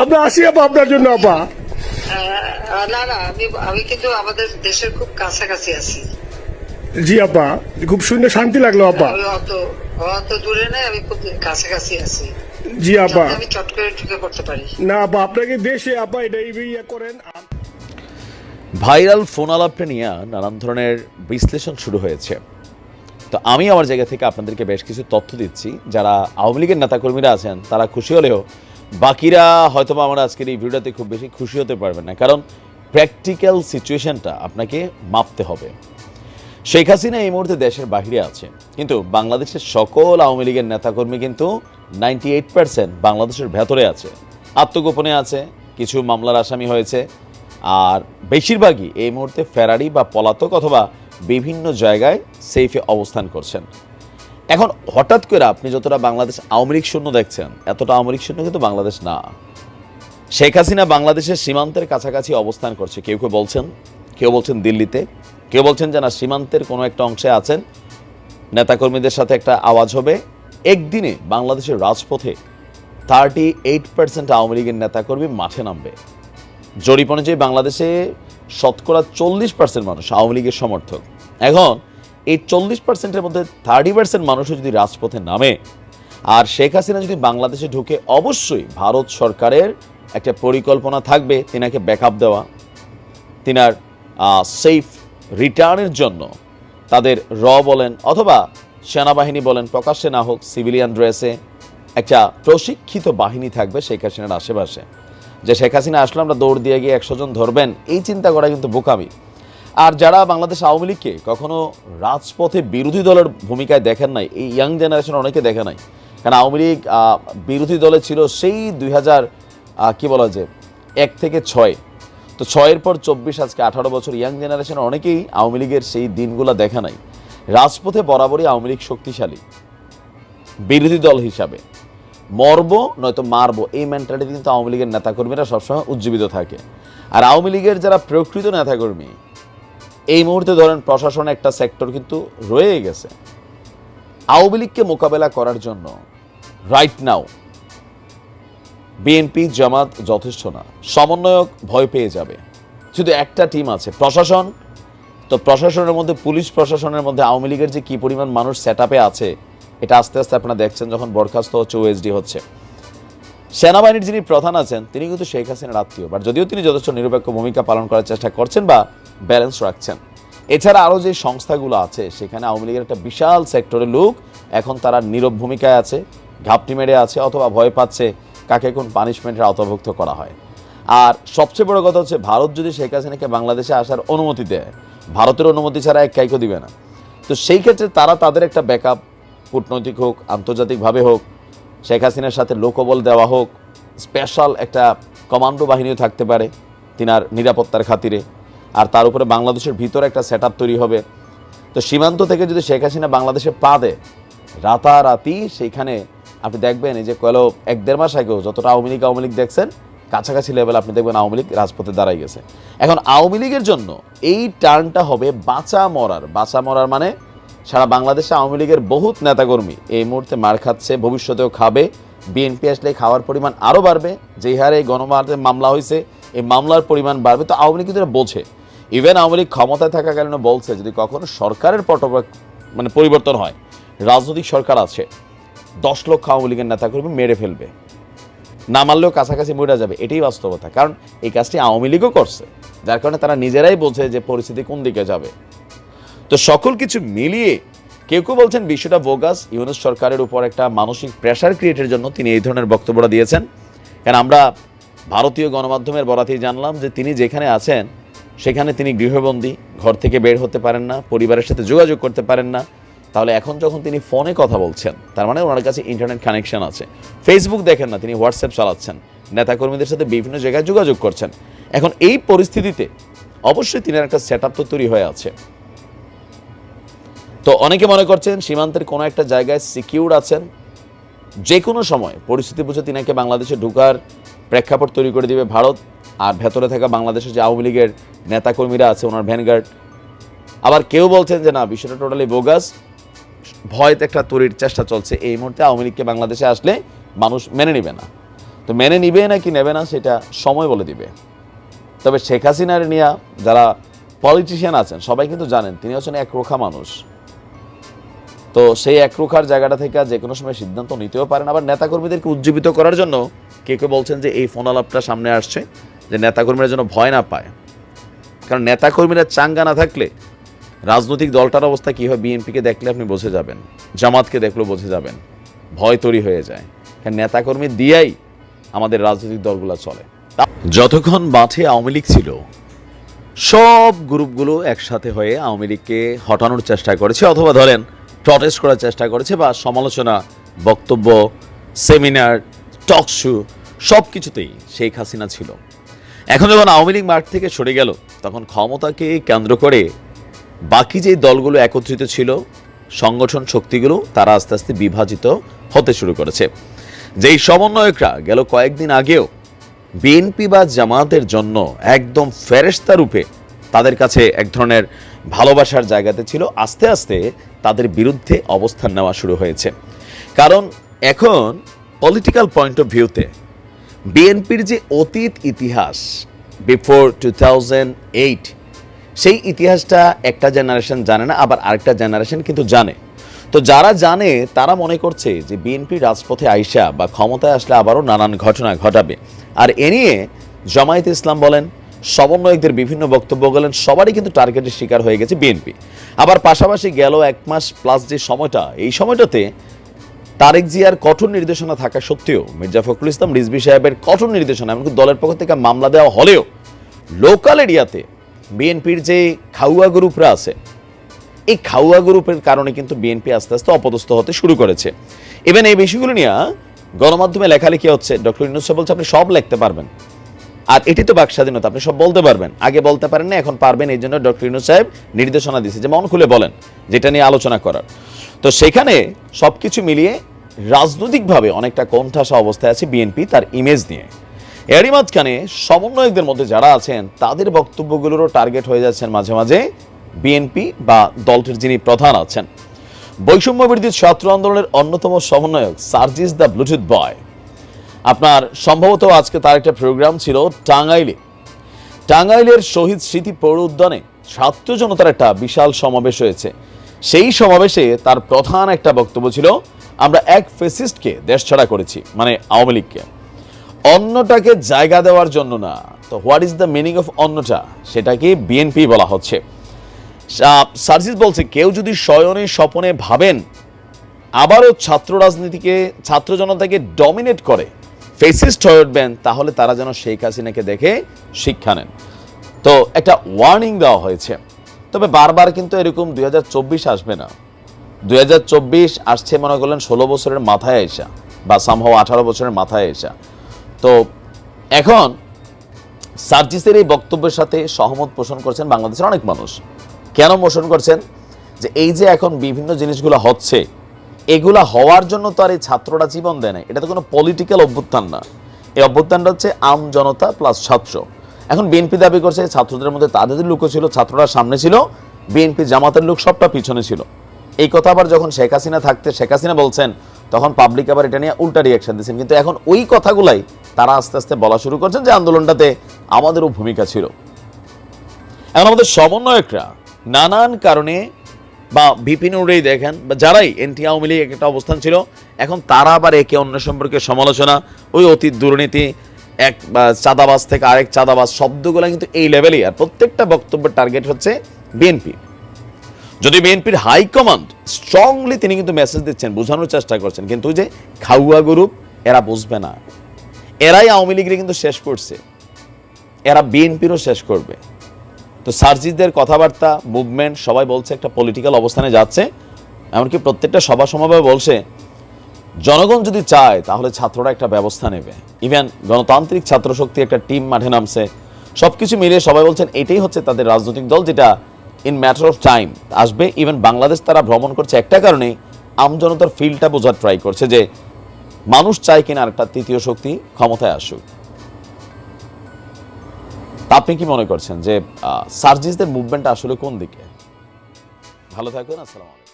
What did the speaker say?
আমরা আসি আপা আপনার জন্য আপা। না না আমি আমি কিন্তু আমাদের দেশের খুব কাছাকাছি আছি। জি আপা খুব সুন্দর শান্তি লাগল আপা। অত অত দূরে নেই আমি খুব কাছাকাছি আছি। জি আপা। আমি চট করে ঢুকে পড়তে পারি। না আপা আপনাকে দেশে আপা এটা ইয়ে করেন। ভাইরাল ফোন আলাপটা নিয়ে নানান ধরনের বিশ্লেষণ শুরু হয়েছে। তো আমি আমার জায়গা থেকে আপনাদেরকে বেশ কিছু তথ্য দিচ্ছি। যারা আওয়ামী লীগের নেতাকর্মীরা আছেন তারা খুশি হলেও বাকিরা হয়তোবা আমার আজকের এই ভিডিওতে খুব বেশি খুশি হতে পারবেন না, কারণ প্র্যাকটিক্যাল সিচুয়েশনটা আপনাকে মাপতে হবে। শেখ হাসিনা এই মুহূর্তে দেশের বাহিরে আছে কিন্তু বাংলাদেশের সকল আওয়ামী লীগের নেতাকর্মী কিন্তু নাইনটি এইট পার্সেন্ট বাংলাদেশের ভেতরে আছে। আত্মগোপনে আছে, কিছু মামলার আসামি হয়েছে, আর বেশিরভাগই এই মুহূর্তে ফেরারি বা পলাতক অথবা বিভিন্ন জায়গায় সেফে অবস্থান করছেন। এখন হঠাৎ করে আপনি যতটা বাংলাদেশ আওয়ামী লীগ শূন্য দেখছেন, এতটা আওয়ামী লীগ শূন্য কিন্তু বাংলাদেশ না। শেখ হাসিনা বাংলাদেশের সীমান্তের কাছাকাছি অবস্থান করছে। কেউ কেউ বলছেন কেউ বলছেন দিল্লিতে, কেউ বলছেন যে না, সীমান্তের কোনো একটা অংশে আছেন। নেতাকর্মীদের সাথে একটা আওয়াজ হবে। একদিনে বাংলাদেশের রাজপথে থার্টি এইট পার্সেন্ট আওয়ামী লীগের নেতাকর্মী মাঠে নামবে। জরিপ অনুযায়ী বাংলাদেশে শতকরা চল্লিশ পার্সেন্ট মানুষ আওয়ামী লীগের সমর্থক। এখন এই চল্লিশ পার্সেন্টের মধ্যে থার্টি পার্সেন্ট মানুষও যদি রাজপথে নামে, আর শেখ হাসিনা যদি বাংলাদেশে ঢুকে, অবশ্যই ভারত সরকারের একটা পরিকল্পনা থাকবে তিনাকে ব্যাকআপ দেওয়া। তিনার সেফ রিটার্নের জন্য তাদের র বলেন অথবা সেনাবাহিনী বলেন, প্রকাশ্যে না হোক সিভিলিয়ান ড্রেসে একটা প্রশিক্ষিত বাহিনী থাকবে শেখ হাসিনার আশেপাশে। যে শেখ হাসিনা আসলে আমরা দৌড় দিয়ে গিয়ে একশো জন ধরবেন, এই চিন্তা করা কিন্তু বোকামি। আর যারা বাংলাদেশ আওয়ামী লীগকে কখনো রাজপথে বিরোধী দলের ভূমিকায় দেখেন নাই, এই ইয়াং জেনারেশন অনেকে দেখে নাই। কারণ আওয়ামী লীগ বিরোধী দলে ছিল সেই দুই হাজার কী বলা যায়, এক থেকে ছয়। তো ছয়ের পর চব্বিশ, আজকে আঠারো বছর ইয়াং জেনারেশন অনেকেই আওয়ামী লীগের সেই দিনগুলো দেখা নাই। রাজপথে বরাবরই আওয়ামী লীগ শক্তিশালী। বিরোধী দল হিসাবে। মরব, নয়তো মারবো, এই মেন্টালিটি কিন্তু আওয়ামী লীগের নেতাকর্মীরা সবসময় উজ্জীবিত থাকে। আর আওয়ামী লীগের যারা প্রকৃত নেতাকর্মী এই মুহূর্তে ধরেন প্রশাসন একটা সেক্টর কিন্তু রয়ে গেছে। আওয়ামী লীগকে মোকাবেলা করার জন্য রাইট নাও বিএনপি জামাত যথেষ্ট না। সমন্বয়ক ভয় পেয়ে যাবে। শুধু একটা টিম আছে, প্রশাসন। তো প্রশাসনের মধ্যে, পুলিশ প্রশাসনের মধ্যে আওয়ামী লীগের যে কি পরিমাণ মানুষ সেট আছে, এটা আস্তে আস্তে আপনারা দেখছেন যখন বরখাস্ত হচ্ছে ওএসডি হচ্ছে। সেনাবাহিনীর যিনি প্রধান আছেন, তিনি কিন্তু শেখ হাসিনার আত্মীয়। বা যদিও তিনি যথেষ্ট নিরপেক্ষ ভূমিকা পালন করার চেষ্টা করছেন বা ব্যালেন্স রাখছেন। এছাড়া আরও যে সংস্থাগুলো আছে, সেখানে আওয়ামী লীগের একটা বিশাল সেক্টরের লোক এখন তারা নীরব ভূমিকায় আছে, ঘাপটি মেরে আছে অথবা ভয় পাচ্ছে কাকে কোন পানিশমেন্টের আওতাভুক্ত করা হয়। আর সবচেয়ে বড় কথা হচ্ছে, ভারত যদি শেখ হাসিনাকে বাংলাদেশে আসার অনুমতি দেয়, ভারতের অনুমতি ছাড়া এক কাইকো দিবে না। তো সেই ক্ষেত্রে তারা তাদের একটা ব্যাকআপ কূটনৈতিক হোক, আন্তর্জাতিকভাবে হোক শেখ হাসিনার সাথে লোকবল দেওয়া হোক স্পেশাল একটা কমান্ডো বাহিনীও থাকতে পারে তিনার নিরাপত্তার খাতিরে। আর তার উপরে বাংলাদেশের ভিতরে একটা সেট তৈরি হবে। তো সীমান্ত থেকে যদি শেখ হাসিনা বাংলাদেশে পা দেয়, রাতারাতি সেইখানে আপনি দেখবেন এই যে কয়েল এক দেড় মাস আগেও যতটা আওয়ামী লীগ আওয়ামী লীগ দেখছেন, কাছাকাছি লেভেল আপনি দেখবেন আওয়ামী লীগ রাজপথে দাঁড়াই গেছে। এখন আওয়ামী লীগের জন্য এই টার্নটা হবে বাঁচা মরার। বাঁচা মরার মানে সারা বাংলাদেশে আওয়ামী লীগের বহুত নেতাকর্মী এই মুহূর্তে মার খাচ্ছে, ভবিষ্যতেও খাবে। বিএনপি আসলে খাওয়ার পরিমাণ আরও বাড়বে। যেই হারে গণমাধ্যমে মামলা হয়েছে, এই মামলার পরিমাণ বাড়বে। তো আওয়ামী লীগ কিন্তু বোঝে। ইভেন আওয়ামী লীগ ক্ষমতায় থাকাকালীন বলছে, যদি কখনো সরকারের পট মানে পরিবর্তন হয়, রাজনৈতিক সরকার আছে, দশ লক্ষ আওয়ামী লীগের নেতাকর্মী মেরে ফেলবে। না মারলেও কাছাকাছি মরে যাবে, এটাই বাস্তবতা। কারণ এই কাজটি আওয়ামী লীগও করছে। যার কারণে তারা নিজেরাই বোঝে যে পরিস্থিতি কোন দিকে যাবে। তো সকল কিছু মিলিয়ে কেউ কেউ বলছেন বিষয়টা বোগাস, ইউনুস সরকারের উপর একটা মানসিক প্রেশার ক্রিয়েটের জন্য তিনি এই ধরনের বক্তব্যটা দিয়েছেন। কারণ আমরা ভারতীয় গণমাধ্যমের বরাতেই জানলাম যে তিনি যেখানে আছেন, সেখানে তিনি গৃহবন্দী, ঘর থেকে বের হতে পারেন না, পরিবারের সাথে যোগাযোগ করতে পারেন না। তাহলে এখন যখন তিনি ফোনে কথা বলছেন, তার মানে ওনার কাছে ইন্টারনেট কানেকশন আছে। ফেসবুক দেখেন না, তিনি হোয়াটসঅ্যাপ চালাচ্ছেন, নেতাকর্মীদের সাথে বিভিন্ন জায়গায় যোগাযোগ করছেন। এখন এই পরিস্থিতিতে অবশ্যই তিনি একটা সেট তো তৈরি হয়ে আছে। তো অনেকে মনে করছেন সীমান্তের কোনো একটা জায়গায় সিকিউর আছেন। যে কোনো সময় পরিস্থিতি বুঝে তিনাকে বাংলাদেশে ঢুকার প্রেক্ষাপট তৈরি করে দিবে ভারত, আর ভেতরে থাকা বাংলাদেশের যে আওয়ামী লীগের নেতাকর্মীরা আছে, ওনার ভ্যানগার্ড। আবার কেউ বলছেন যে না, বিষয়টা টোটালি বোগাস ভয়তে একটা তৈরির চেষ্টা চলছে। এই মুহূর্তে আওয়ামী লীগকে বাংলাদেশে আসলে মানুষ মেনে নিবে না। তো মেনে নিবে নাকি নেবে না, সেটা সময় বলে দিবে। তবে শেখ হাসিনার নিয়ে যারা পলিটিশিয়ান আছেন, সবাই কিন্তু জানেন, তিনি হচ্ছেন একরোখা মানুষ। তো সেই একরোখার জায়গাটা থেকে যে কোনো সময় সিদ্ধান্ত নিতেও পারেন। আবার নেতাকর্মীদেরকে উজ্জীবিত করার জন্য কে কেউ বলছেন যে এই ফোন আলাপটা সামনে আসছে, যে নেতাকর্মীরা যেন ভয় না পায়। কারণ নেতাকর্মীরা চাঙ্গা না থাকলে রাজনৈতিক দলটার অবস্থা কী হয় বিএনপিকে দেখলে আপনি বুঝে যাবেন, জামাতকে দেখলেও বুঝে যাবেন, ভয় তৈরি হয়ে যায়। কারণ নেতাকর্মী দিয়েই আমাদের রাজনৈতিক দলগুলো চলে। যতক্ষণ মাঠে আওয়ামী লীগ ছিল, সব গ্রুপগুলো একসাথে হয়ে আওয়ামী লীগকে হটানোর চেষ্টা করেছে। অথবা ধরেন প্রটেস্ট করার চেষ্টা করেছে বা সমালোচনা, বক্তব্য, সেমিনার, টক শো সব কিছুতেই শেখ হাসিনা ছিল। এখন যখন আওয়ামী লীগ মাঠ থেকে সরে গেল, তখন ক্ষমতাকে কেন্দ্র করে বাকি যে দলগুলো একত্রিত ছিল, সংগঠন শক্তিগুলো, তারা আস্তে আস্তে বিভাজিত হতে শুরু করেছে। যেই সমন্বয়করা গেল কয়েকদিন আগেও, বিএনপি বা জামাতের জন্য একদম ফেরেস্তা রূপে তাদের কাছে এক ধরনের ভালোবাসার জায়গাতে ছিল, আস্তে আস্তে তাদের বিরুদ্ধে অবস্থান নেওয়া শুরু হয়েছে। কারণ এখন পলিটিক্যাল পয়েন্ট অফ ভিউতে বিএনপির যে অতীত ইতিহাস বিফোর টু থাউজেন্ড এইট সেই ইতিহাসটা একটা জেনারেশন জানে না, আবার আরেকটা জেনারেশন কিন্তু জানে। তো যারা জানে, তারা মনে করছে যে বিএনপি রাজপথে আইসা বা ক্ষমতায় আসলে আবারও নানান ঘটনা ঘটাবে। আর এ নিয়ে জামায়াত ইসলাম বলেন সমন্বয়কদের বিভিন্ন বক্তব্য বলেন সবারই কিন্তু টার্গেটের শিকার হয়ে গেছে বিএনপি। আবার পাশাপাশি গেল এক মাস প্লাস যে সময়টা, এই সময়টাতে তারেক জিয়ার কঠোর নির্দেশনা থাকা সত্ত্বেও মির্জা ফখরুল ইসলাম রিজভি সাহেবের কঠোর নির্দেশনা, এমনকি দলের পক্ষ থেকে মামলা দেওয়া হলেও লোকাল এরিয়াতে বিএনপির যে খাউয়া গ্রুপরা আছে, এই খাউয়া গ্রুপের কারণে কিন্তু বিএনপি আস্তে আস্তে অপদস্থ হতে শুরু করেছে। ইভেন এই বিষয়গুলো নিয়ে গণমাধ্যমে লেখালেখি হচ্ছে। ডক্টর ইনুস বলছে, আপনি সব লিখতে পারবেন। আর এটি তো বাক স্বাধীনতা, আপনি সব বলতে পারবেন। আগে বলতে পারেন না, এখন পারবেন, এই জন্য ডক্টর ইনুস সাহেব নির্দেশনা দিয়েছে যে মন খুলে বলেন যেটা নিয়ে আলোচনা করার। তো সেখানে সব কিছু মিলিয়ে রাজনৈতিকভাবে অনেকটা কোণঠাসা অবস্থায় আছে বিএনপি তার ইমেজ নিয়ে। এরই মাঝখানে সমন্বয়কদের মধ্যে যারা আছেন, তাদের বক্তব্যগুলোরও টার্গেট হয়ে যাচ্ছেন মাঝে মাঝে বিএনপি বা দলটির যিনি প্রধান আছেন। বৈষম্য বিরোধী ছাত্র আন্দোলনের অন্যতম সমন্বয়ক সার্জিস দ্য ব্লুটুথ বয়। আপনার সম্ভবত আজকে তার একটা প্রোগ্রাম ছিল টাঙ্গাইলে। টাঙ্গাইলের শহীদ স্মৃতি পৌর উদ্যানে ছাত্র জনতার একটা বিশাল সমাবেশ হয়েছে। সেই সমাবেশে তার প্রধান একটা বক্তব্য ছিল, আমরা এক ফেসিস্টকে দেশ ছাড়া করেছি মানে আওয়ামী লীগকে। অন্যটাকে জায়গা দেওয়ার জন্য না। তো what is the meaning of অন্যটা? সেটাকে বিএনপি বলা হচ্ছে। সার্জিস বলছে, কেউ যদি শয়নে স্বপনে ভাবেন, আবারও ছাত্র রাজনীতিকে, ছাত্র জনতাকে ডমিনেট করে ফেসিস্ট হয়ে উঠবেন তাহলে তারা যেন শেখ হাসিনাকে দেখে শিক্ষা নেন। তো একটা ওয়ার্নিং দেওয়া হয়েছে। তবে বারবার কিন্তু এরকম দুই হাজার চব্বিশ আসবে না। দুই হাজার চব্বিশ আসছে মনে করলেন ষোলো বছরের মাথায় এসা, বা সম্ভব আঠারো বছরের মাথায় এসা। তো এখন সার্জিসের এই বক্তব্যের সাথে সহমত পোষণ করছেন বাংলাদেশের অনেক মানুষ। কেন পোষণ করছেন? যে এই যে এখন বিভিন্ন জিনিসগুলো হচ্ছে এগুলা হওয়ার জন্য তো আর এই ছাত্ররা জীবন দেয় না এটা তো কোনো পলিটিক্যাল অভ্যুত্থান না। এই অভ্যুত্থানটা হচ্ছে আম জনতা প্লাস ছাত্র। এখন বিএনপি দাবি করছে ছাত্রদের মধ্যে তাদের লোকও ছিল, ছাত্ররা সামনে ছিল বিএনপি জামাতের লোক সবটা পিছনে ছিল। এই কথা আবার যখন শেখ হাসিনা থাকতে শেখ হাসিনা বলছেন, তখন পাবলিক আবার এটা নিয়ে উল্টা রিয়াকশন দিচ্ছেন কিন্তু এখন ওই কথাগুলাই তারা আস্তে আস্তে বলা শুরু করছেন যে আন্দোলনটাতে আমাদেরও ভূমিকা ছিল। এখন আমাদের সমন্বয়করা নানান কারণে বা বিপিন উড়েই দেখেন, বা যারাই এনটি আওয়ামী লীগ একটা অবস্থান ছিল, এখন তারা আবার একে অন্য সম্পর্কে সমালোচনা, ওই অতীত দুর্নীতি, এক বা চাঁদাবাজ থেকে আরেক চাঁদাবাজ শব্দগুলো কিন্তু এই লেভেলেই আর প্রত্যেকটা বক্তব্যের টার্গেট হচ্ছে বিএনপি। যদি বিএনপির হাইকমান্ড স্ট্রংলি তিনি কিন্তু মেসেজ দিচ্ছেন, বোঝানোর চেষ্টা করছেন, কিন্তু যে খাউয়া গ্রুপ এরা বুঝবে না। এরাই আওয়ামী লীগের কিন্তু শেষ করছে। এরা বিএনপিরও শেষ করবে। তো সার্জিসদের কথাবার্তা মুভমেন্ট সবাই বলছে একটা পলিটিক্যাল অবস্থানে যাচ্ছে। এমনকি প্রত্যেকটা সভা সমাবেশ বলছে, জনগণ যদি চায়, তাহলে ছাত্ররা একটা ব্যবস্থা নেবে। ইভেন গণতান্ত্রিক ছাত্র শক্তি একটা টিম মাঠে নামছে। সব কিছু মিলিয়ে সবাই বলছেন, এটাই হচ্ছে তাদের রাজনৈতিক দল যেটা ইন ম্যাটার অফ টাইম আসবে। ইভেন বাংলাদেশ তারা ভ্রমণ করছে একটা কারণেই আমজনতার ফিল্ডটা বোঝার ট্রাই করছে যে, মানুষ চায় কিনা একটা তৃতীয় শক্তি ক্ষমতায় আসুক। আপনি কি মনে করছেন যে সার্জিসদের মুভমেন্ট আসলে কোন দিকে? ভালো থাকবেন আসসালামু আলাইকুম।